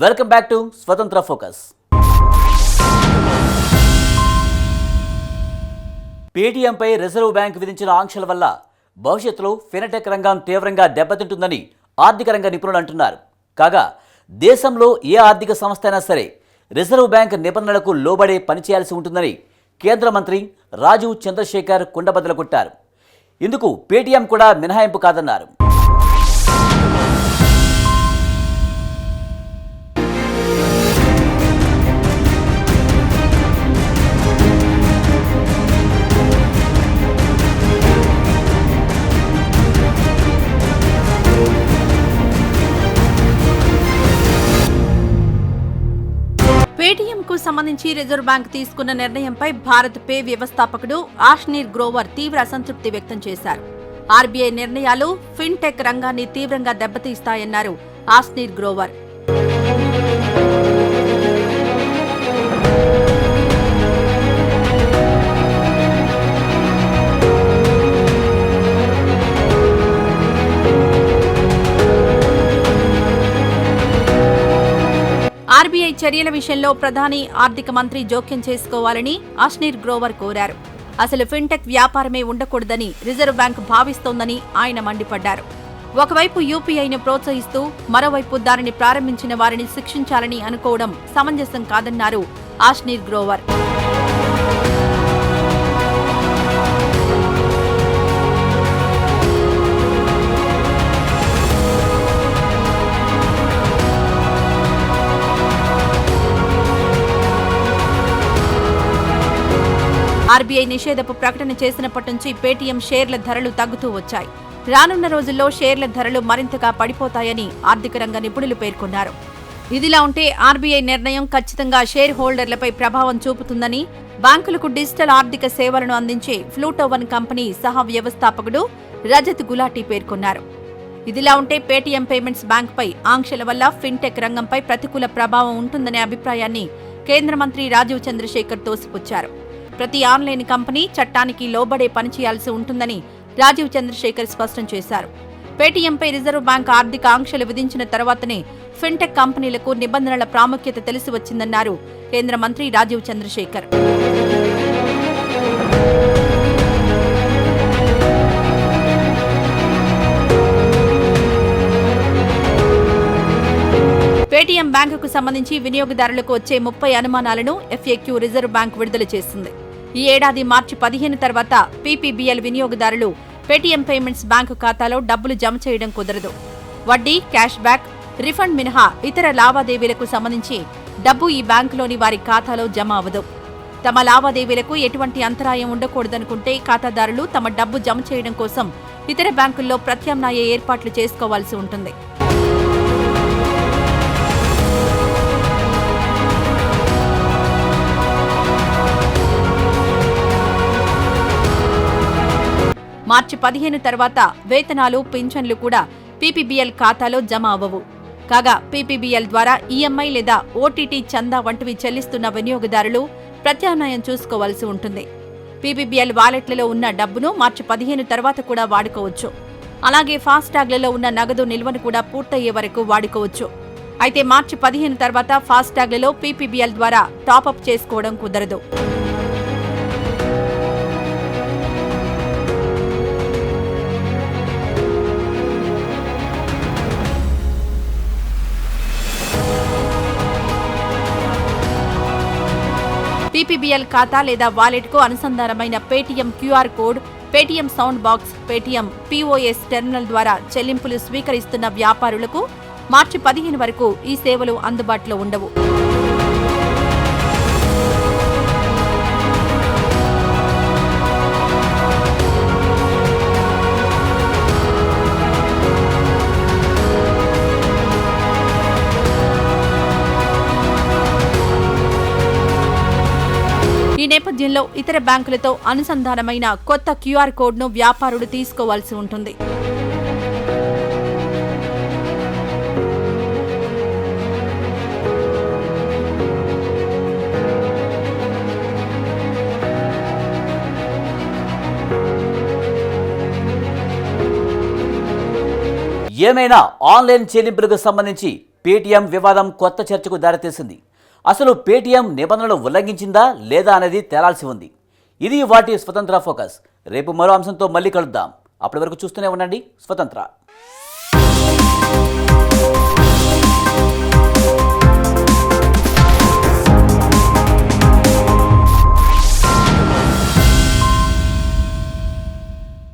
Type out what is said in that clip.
Welcome back to Swatantra focus. పేటీఎంపై reserve bank విధించిన ఆంక్షల వల్ల భవిష్యత్తులో ఫినటెక్ రంగం తీవ్రంగా దెబ్బతింటుందని ఆర్థిక రంగ నిపుణులు అంటున్నారు. కాగా దేశంలో ఏ ఆర్థిక సంస్థ అయినా సరే రిజర్వ్ బ్యాంక్ నిబంధనలకు లోబడే పనిచేయాల్సి ఉంటుందని కేంద్ర మంత్రి రాజీవ్ చంద్రశేఖర్ కుండబద్దలు కొట్టారు. ఇందుకు పేటీఎం కూడా మినహాయింపు కాదన్నారు. బ్యాంకు సంబంధించి రిజర్వ్ బ్యాంక్ తీసుకున్న నిర్ణయంపై భారత్ పే వ్యవస్థాపకుడు ఆష్నీర్ గ్రోవర్ తీవ్ర అసంతృప్తి వ్యక్తం చేశారు. ఆర్బీఐ నిర్ణయాలు ఫిన్టెక్ రంగాన్ని తీవ్రంగా దెబ్బతీస్తాయన్నారు ఆష్నీర్ గ్రోవర్. ఆర్బీఐ చర్యల విషయంలో ప్రధాని ఆర్థిక మంత్రి జోక్యం చేసుకోవాలని అష్నీర్ గ్రోవర్ కోరారు. అసలు ఫిన్టెక్ వ్యాపారమే ఉండకూడదని రిజర్వ్ బ్యాంక్ భావిస్తోందని ఆయన మండిపడ్డారు. ఒకవైపు యూపీఐను ప్రోత్సహిస్తూ మరోవైపు దానిని ప్రారంభించిన వారిని శిక్షించాలని అనుకోవడం సమంజసం కాదన్నారు ఆష్నీర్ గ్రోవర్. ఆర్బీఐ నిషేధపు ప్రకటన చేసినప్పటి నుంచి పేటీఎం షేర్ల ధరలు తగ్గుతూ వచ్చాయి. రానున్న రోజుల్లో షేర్ల ధరలు మరింతగా పడిపోతాయని ఆర్థిక రంగ నిపుణులు పేర్కొన్నారు. ఇదిలా ఉంటే ఆర్బీఐ నిర్ణయం ఖచ్చితంగా షేర్ హోల్డర్లపై ప్రభావం చూపుతుందని బ్యాంకులకు డిజిటల్ ఆర్థిక సేవలను అందించే ఫ్లూటోవన్ కంపెనీ సహ వ్యవస్థాపకుడు రజత్ గులాటీ పేర్కొన్నారు. ఇదిలా ఉంటే పేటీఎం పేమెంట్స్ బ్యాంక్పై ఆంక్షల వల్ల ఫిన్టెక్ రంగంపై ప్రతికూల ప్రభావం ఉంటుందనే అభిప్రాయాన్ని కేంద్ర మంత్రి రాజీవ్ చంద్రశేఖర్ తోసిపుచ్చారు. ప్రతి ఆన్లైన్ కంపెనీ చట్టానికి లోబడే పనిచేయాల్సి ఉంటుందని రాజీవ్ చంద్రశేఖర్ స్పష్టం చేశారు. పేటీఎంపై రిజర్వ్ బ్యాంక్ ఆర్థిక ఆంక్షలు విధించిన తర్వాతనే ఫిన్టెక్ కంపెనీలకు నిబంధనల ప్రాముఖ్యత తెలిసి వచ్చిందన్నారు కేంద్ర మంత్రి రాజీవ్ చంద్రశేఖర్. పేటీఎం బ్యాంకుకు సంబంధించి వినియోగదారులకు వచ్చే ముప్పై అనుమానాలను ఎఫ్ఏక్యూ రిజర్వ్ బ్యాంక్ విడుదల చేసింది. ఈ ఏడాది మార్చి పదిహేను తర్వాత పీపీబీఎల్ వినియోగదారులు పేటీఎం పేమెంట్స్ బ్యాంకు ఖాతాలో డబ్బులు జమ చేయడం కుదరదు. వడ్డీ క్యాష్ బ్యాక్ రిఫండ్ మినహా ఇతర లావాదేవీలకు సంబంధించి డబ్బు ఈ బ్యాంకులోని వారి ఖాతాలో జమ అవ్వదు. తమ లావాదేవీలకు ఎటువంటి అంతరాయం ఉండకూడదనుకుంటే ఖాతాదారులు తమ డబ్బు జమ చేయడం కోసం ఇతర బ్యాంకుల్లో ప్రత్యామ్నాయ ఏర్పాట్లు చేసుకోవాల్సి ఉంటుంది. మార్చి పదిహేను తర్వాత వేతనాలు పింఛన్లు కూడా పీపీబీఎల్ ఖాతాలో జమ అవ్వవు. కాగా పీపీబీఎల్ ద్వారా ఈఎంఐ లేదా ఓటీటీ చందా వంటివి చెల్లిస్తున్న వినియోగదారులు ప్రత్యామ్నాయం చూసుకోవాల్సి ఉంటుంది. పీపీబీఎల్ వాలెట్లలో ఉన్న డబ్బును మార్చి పదిహేను తర్వాత కూడా వాడుకోవచ్చు. అలాగే ఫాస్టాగ్లలో ఉన్న నగదు నిల్వను కూడా పూర్తయ్యే వరకు వాడుకోవచ్చు. అయితే మార్చి పదిహేను తర్వాత ఫాస్టాగ్లలో పీపీబీఎల్ ద్వారా టాపప్ చేసుకోవడం కుదరదు. పీపీబీఎల్ ఖాతా లేదా వాలెట్కు అనుసంధానమైన Paytm QR code Paytm sound box Paytm POS terminal ద్వారా చెల్లింపులు స్వీకరిస్తున్న వ్యాపారులకు మార్చి పదిహేను వరకు ఈ సేవలు అందుబాటులో ఉండవు. ఈ నేపథ్యంలో ఇతర బ్యాంకులతో అనుసంధానమైన కొత్త క్యూఆర్ కోడ్ను వ్యాపారుడు తీసుకోవాల్సి ఉంటుంది. ఏమైనా ఆన్లైన్ చెల్లింపులకు సంబంధించి పేటీఎం వివాదం కొత్త చర్చకు దారితీసింది. అసలు పేటీఎం నిబంధనలు ఉల్లంఘించిందా లేదా అనేది తేలాల్సి ఉంది. ఇది వాటి స్వతంత్ర ఫోకస్. రేపు మరో అంశంతో మళ్ళీ కలుద్దాం. అప్పటి వరకు చూస్తూనే ఉండండి. స్వతంత్ర.